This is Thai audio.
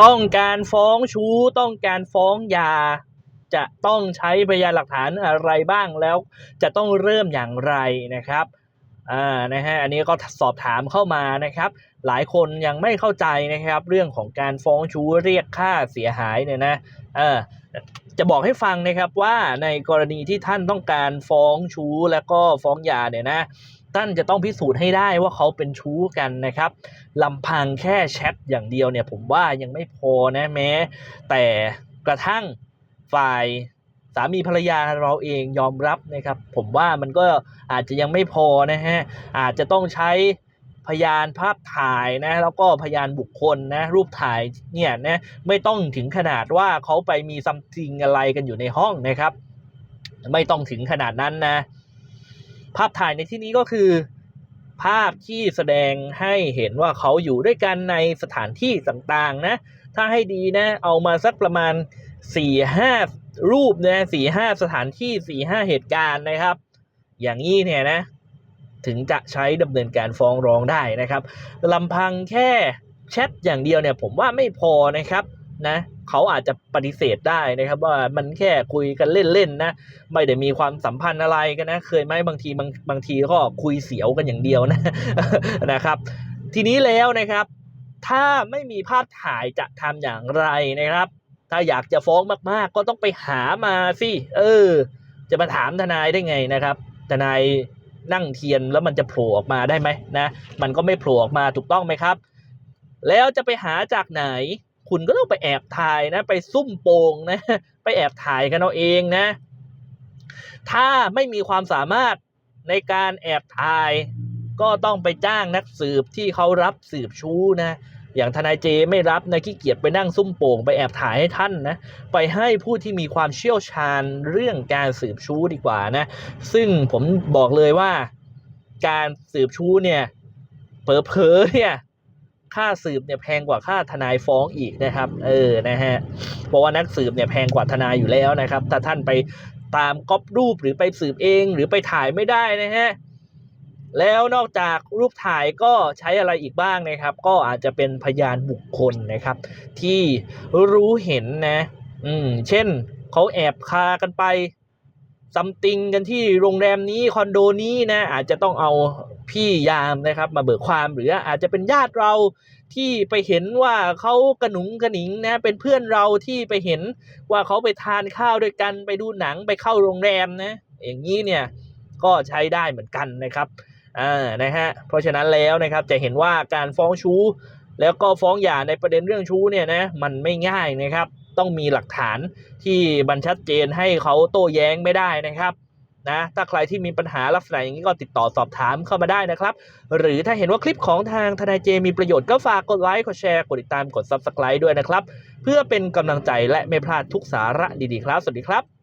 ต้องการฟ้องชู้ต้องการฟ้องยา จะต้องใช้พยานหลักฐานอะไรบ้างแล้ว จะต้องเริ่มอย่างไรนะครับอ่านะฮะอันนี้ก็สอบถามเข้ามานะครับ หลายคนยังไม่เข้าใจนะครับ เรื่องของการฟ้องชู้เรียกค่าเสียหายเนี่ยนะเออจะบอกให้ฟังนะครับว่าในกรณีที่ท่านต้องการฟ้องชู้แล้วก็ฟ้องยาเนี่ยนะ ท่านจะต้องพิสูจน์ให้ได้ว่าเขาเป็นชู้กันนะครับลำพังแค่แชทอย่างเดียวเนี่ยผมว่ายังไม่พอนะแม้ แต่กระทั่งฝ่ายสามีภรรยาเราเองยอมรับนะครับ ผมว่ามันก็อาจจะยังไม่พอนะฮะอาจจะต้องใช้พยานภาพถ่ายนะแล้วก็พยานบุคคลนะรูปถ่ายเนี่ยนะไม่ต้องถึงขนาดว่าเขาไปมีซัมติงอะไรกันอยู่ในห้องนะครับ ไม่ต้องถึงขนาดนั้นนะ ภาพถ่ายในที่นี้ก็คือ ภาพที่แสดงให้เห็นว่าเขาอยู่ด้วยกันในสถานที่ต่างๆนะ ถ้าให้ดีนะเอามาสักประมาณสี่ห้ารูปนะสี่ห้าสถานที่สี่ห้าเหตุการณ์นะครับ อย่างนี้เนี่ยนะ ถึงจะใช้ดำเนินการฟ้องร้องได้นะครับลำพังแค่แชทอย่างเดียวเนี่ยผมว่าไม่พอนะครับนะ เขาอาจจะปฏิเสธได้นะครับ ว่ามันแค่คุยกันเล่นๆนะ ไม่ได้มีความสัมพันธ์อะไรกันนะ เคยไหมบางทีบางบางทีก็คุยเสียวกันอย่างเดียวนะนะครับ ทีนี้แล้วนะครับ ถ้าไม่มีภาพถ่ายจะทำอย่างไรนะครับ ถ้าอยากจะฟ้องมากๆ ก็ต้องไปหามาสิเออ จะมาถามทนายได้ไงนะครับ ทนายนั่งเทียนแล้วมันจะโผล่ออกมาได้ไหมนะ มันก็ไม่โผล่ออกมาถูกต้องไหมครับ แล้วจะไปหาจากไหน คุณก็ต้องไปแอบถ่ายนะ ไปซุ่มโป่งนะ ไปแอบถ่ายกันเอาเองนะ ถ้าไม่มีความสามารถในการแอบถ่าย ก็ต้องไปจ้างนักสืบที่เขารับสืบชู้นะอย่างทนายเจไม่รับนะขี้เกียจไปนั่งซุ่มโป่งไปแอบถ่ายให้ท่านนะไปให้ผู้ที่มีความเชี่ยวชาญเรื่องการสืบชู้ดีกว่านะ ซึ่งผมบอกเลยว่าการสืบชู้เนี่ยเผลอๆเนี่ย ค่าสืบเนี่ยแพงกว่าค่าทนายฟ้องอีกนะครับ เออนะฮะเพราะว่านักสืบเนี่ยแพงกว่าทนายอยู่แล้วนะครับ ถ้าท่านไปตามก๊อปรูปหรือไปสืบเองหรือไปถ่ายไม่ได้นะฮะแล้วนอกจากรูปถ่ายก็ใช้อะไรอีกบ้างนะครับ ก็อาจจะเป็นพยานบุคคลนะครับ ที่รู้เห็นนะ อืม เช่นเขาแอบคากันไปซัมติงกันที่โรงแรมนี้คอนโดนี้นะอาจจะต้องเอา พี่ยามนะครับ มาเบิกความหรืออาจจะเป็นญาติเราที่ไปเห็นว่าเขากระหนุงกระหนิงนะเป็นเพื่อนเราที่ไปเห็นว่าเขาไปทานข้าวด้วยกันไปดูหนังไปเข้าโรงแรมนะอย่างนี้เนี่ยก็ใช้ได้เหมือนกันนะครับอ่านะฮะเพราะฉะนั้นแล้วนะครับจะเห็นว่าการฟ้องชู้ แล้วก็ฟ้องหย่าในประเด็นเรื่องชู้เนี่ยนะมันไม่ง่ายนะครับ ต้องมีหลักฐานที่บรรชัดเจนให้เขาโต้แย้งไม่ได้นะครับ นะถ้าใครที่มีปัญหาลักษณะอย่างนี้ก็ติดต่อสอบถามเข้ามาได้นะครับ หรือถ้าเห็นว่าคลิปของทางทนายเจมีประโยชน์ก็ฝากกดไลค์กดแชร์กดติดตามกด Subscribe ด้วยนะครับ เพื่อเป็นกำลังใจและไม่พลาดทุกสาระดีๆครับ สวัสดีครับ